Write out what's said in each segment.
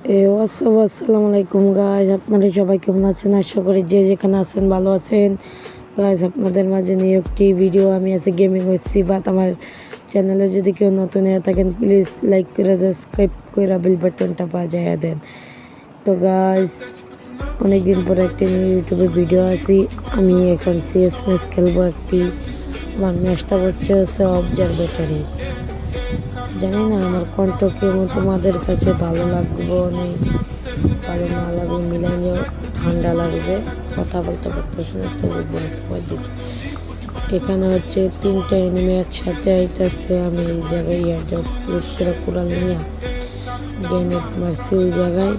আসসালামু আলাইকুম গাইজ, আপনারা সবাই কেমন আছেন? আশা করি যে যেখানে আছেন ভালো আছেন। গাইজ, আপনাদের মাঝে নিয়ে একটি ভিডিও আমি আছে গেমিং হচ্ছি বাট আমার চ্যানেলে যদি কেউ নতুন হয়ে থাকেন প্লিজ লাইক করে সাবস্ক্রাইব করে বেল বাটনটা বাজায় দেন। তো গাইজ, অনেকদিন পরে একটি ইউটিউবে ভিডিও আছি। আমি এখন সিএস ম্যাচ খেলব একটি। আমার ম্যাচটা বসছে হচ্ছে অবজারভেটরি জানি না, আমার কণ্ঠ কেমন তোমাদের কাছে ভালো লাগবো নেই ভালো না লাগবে মিলাইলেও ঠান্ডা লাগবে। কথা বলতে পারতেছে না, তবু বয়স এখানে হচ্ছে তিনটা এনিমে একসাথে আইতেছে, আমি এই জায়গায় ইয়ারড্রপ লুট করে কুড়াল নিয়ে গ্যানেট মারছি ওই জায়গায়।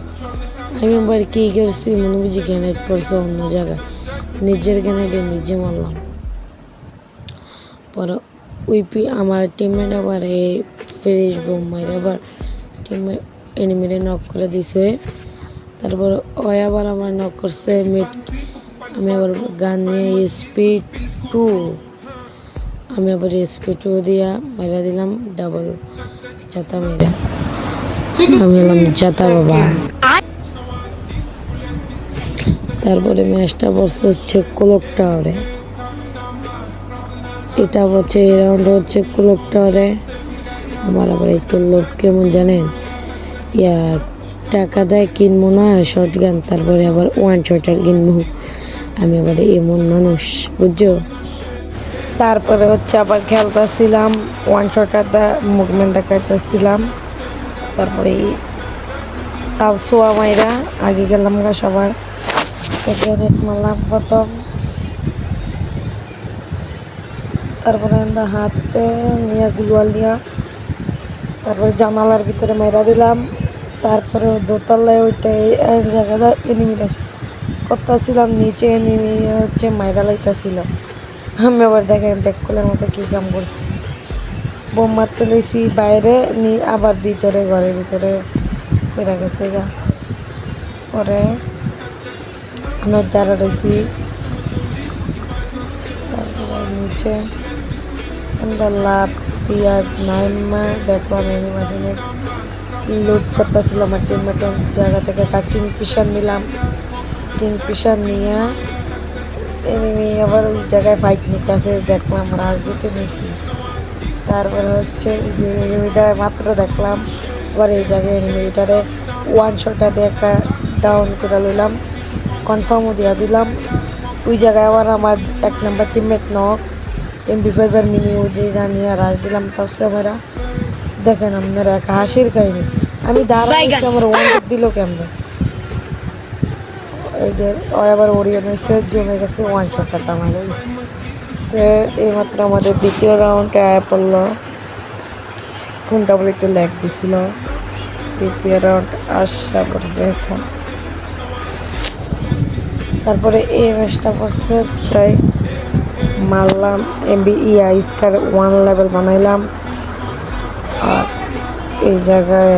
আমি আবার কী করছি, মনে বুঝি গ্যানেট পড়ছে অন্য জায়গায়। নিজের গ্যানেটে নিজে মারলাম। পরে ওই পি আমার টিমমেট আবার এই ফ্রেশ বোম মাইরে আবার টিমে এনিমিরে নক করে দিছে। তারপর ওই আবার আমার নক করছে মিট আমি আবার গান নিয়ে স্পিড টু আমি আবার স্পিড টু দিয়া মেরা দিলাম ডাবল চাতা মেরা আমি এলাম চাতা বাবা। তারপরে ম্যাচটা বসছে হচ্ছে ক্লক টাওয়ারে এটা হচ্ছে এই রাউন্ড হচ্ছে ক্লক টাওয়ারে আমার আবার একটু লোক কেমন জানেন? ইয়া, টাকা দেয় কিনবো না শর্ট গান, তারপরে আবার ওয়ান শটার কিনবো। আমি আবার এমন মানুষ, বুঝছ? তারপরে হচ্ছে আবার খেলতেছিলাম ওয়ান শটারটা মুভমেন্ট দেখাইতেছিলাম তারপরে তাও সোয়া মাইরা আগে গেলাম গা সবার। গ্রেনেড মারলাম প্রথম। তারপরে হাতে নিয়ে গুলওয়াল নিয়ে তারপরে জানালার ভিতরে মেরা দিলাম। তারপরে দোতলায় ওইটাই জায়গাটা এনিমিটা করতেছিলাম, নিচে এনিমি হচ্ছে মাইরা লাইতেছিল। আমি আবার দেখেন ব্যাককলের মতো কী কাম করছি। বোম মারতে লইছি বাইরে, নি আবার ভিতরে, ঘরের ভিতরে পেরা গেছে গা। পরে অনেক দ্বারা রয়েছি তারপরে নিচে লাভ পিঁয়াজ নাইমা দেখলাম এনিমেশনে লুট করতেছিল আমার টিমমেটের জায়গা থেকে তা কিং ফিশার নিলাম। কিং ফিশার নিয়ে। এনিমি আবার ওই জায়গায় ফাইট নিতেছে, দেখলাম রাজনীতি নিয়েছি তারপরে হচ্ছে এনিমিটা মাত্র দেখলাম। আবার এই জায়গায় এনিমিটারে ওয়ান শটা দেখা ডাউন করে লইলাম। কনফার্মও দিয়া দিলাম। ওই জায়গায় আবার আমার এক নাম্বার টিমমেট নক এমবি ফাইভার মিনি ওদিরা নিয়ে রাজ দিলাম তাও আমরা দেখেন আপনারা এক হাসির কাহিনী। আমি দাঁড়াইছি আমার ওয়ান দিল কেমনে? এই যে ও আবার ওরিয়নের সেট জমে গেছে ওয়ান শটটা আমাদের তো এইমাত্র আমাদের দ্বিতীয় রাউন্ডে আয়া পড়ল। ফোনটা বলে একটু ল্যাগ দিছিল। দ্বিতীয় রাউন্ড আসা পড়বে এখন তারপরে এই ম্যাচটা পড়ছে চাই মারলাম এমবি ইয়া স্কার ওয়ান লেভেল বানাইলাম। আর এই জায়গায়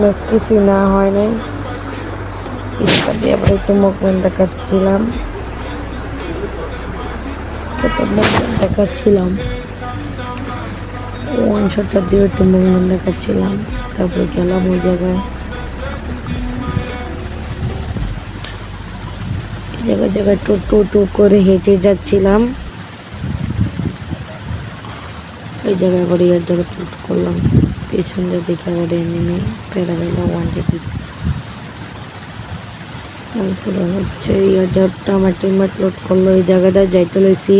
ম্যাচ কিছু না হয় নাই। দিয়ে আবার একটু মুভমেন্ট দেখাচ্ছিলাম। দেখাচ্ছিলাম। ওয়ান শটটা দিয়ে একটু মুভমেন্ট দেখাচ্ছিলাম। তারপরে গেলাম ওই জায়গায়। জায়গায় জায়গায় টু টু করে হেঁটে যাচ্ছিলাম। ওই জায়গায় আবার ইয়ার ধরে প্লুট করলাম। পেছন দেখে আবার নেমে প্যারাবেলা ওয়ান টেপি তারপরে হচ্ছে ইয়ার ড্রপটা আমার টিমমেট লোড করল এই জায়গাটা যাইতে লইছি।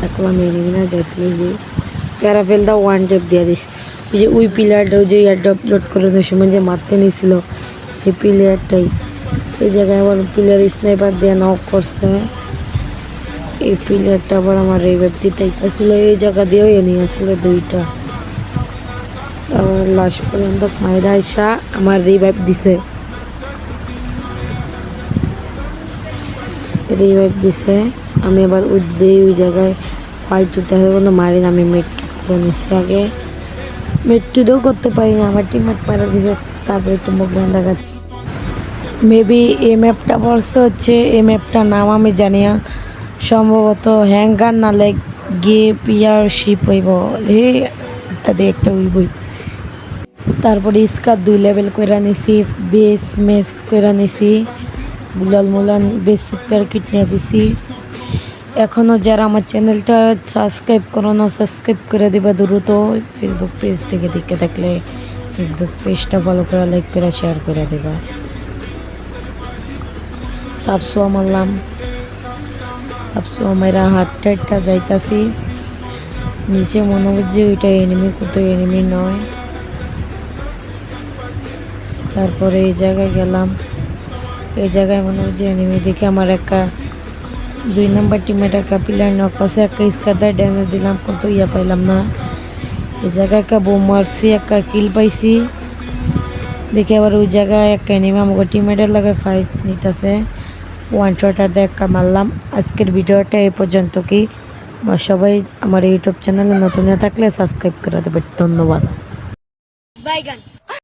দেখলাম এনিমি না, যাইতে লইছি। প্যারাফেলটা ওয়ান টেপ দিয়ে দিস। ওই যে ওই পিলারটা ওই যে ইয়ার ড্রপ লোড করানোর সময় যে মারতে নিয়েছিল এই প্লেয়ারটাই। এই জায়গায় আবার প্লেয়ার স্নাইপার দিয়ে নক করছে। এই প্লেয়ারটা আবার আমার রিভাইভ দিতে ছিল এই জায়গা দিয়েও এনে ছিল দুইটা। লাস্ট পর্যন্ত মায়েরা আইসা আমার রিভাইভ দিছে। রিভাইভ দিছে। আমি আবার উঠলে ওই জায়গায় ফাইট উঠতে হবে মারি না আমি মেট করে নিছি আগে। মেট কিটেও করতে পারি না, আমার টিমমেট মারা দিছে তারপরে একটু মুখ মুভমেন্ট দেখাচ্ছি। মেবি এই ম্যাপটা বলছে হচ্ছে, এই ম্যাপটার নাম আমি জানি না। সম্ভবত হ্যাঙ্গার নালে গে পিয়ার শিপ হইব এটা দিয়ে একটা হইবই। তারপরে স্কার দুই লেভেল করে নিছি বেস ম্যাক্স করে নিছি বুলাল মুলান বেস সুপার কিট নিয়ে দিছি। এখনও যারা আমার চ্যানেলটা সাবস্ক্রাইব করানো সাবস্ক্রাইব করে দিবা দ্রুত। ফেসবুক পেজ থেকে দেখে থাকলে ফেসবুক পেজটা ফলো করে লাইক করে শেয়ার করে দেবা। তাপসুয়া মারলাম তাপসুয়া মেরা হাত টাইটটা যাইতাছি। নিচে মনে হচ্ছে ওইটা এনিমি কত এনিমি নয়। তারপরে এই জায়গায় গেলাম। এই জায়গায় মনে হচ্ছে এনিমি দেখে আমার একটা দুই নাম্বার টিমের একটা প্লেয়ার নক আছে একটা স্কাদার ড্যামেজ দিলাম, কত ইয়া পাইলাম না। এই জায়গায় একটা বোম মারছি একটা কিল পাইছি। দেখে আবার ওই জায়গায় একটা এনিমি আমাকে টিমেটের লাগে ফাইট নিতেছে। ওয়ান শটার দেখা মারলাম। আজকের ভিডিওটা এই পর্যন্ত কি? সবাই আমার ইউটিউব চ্যানেলে নতুন হয়ে থাকলে সাবস্ক্রাইব করে দেবে। ধন্যবাদ। বাইগান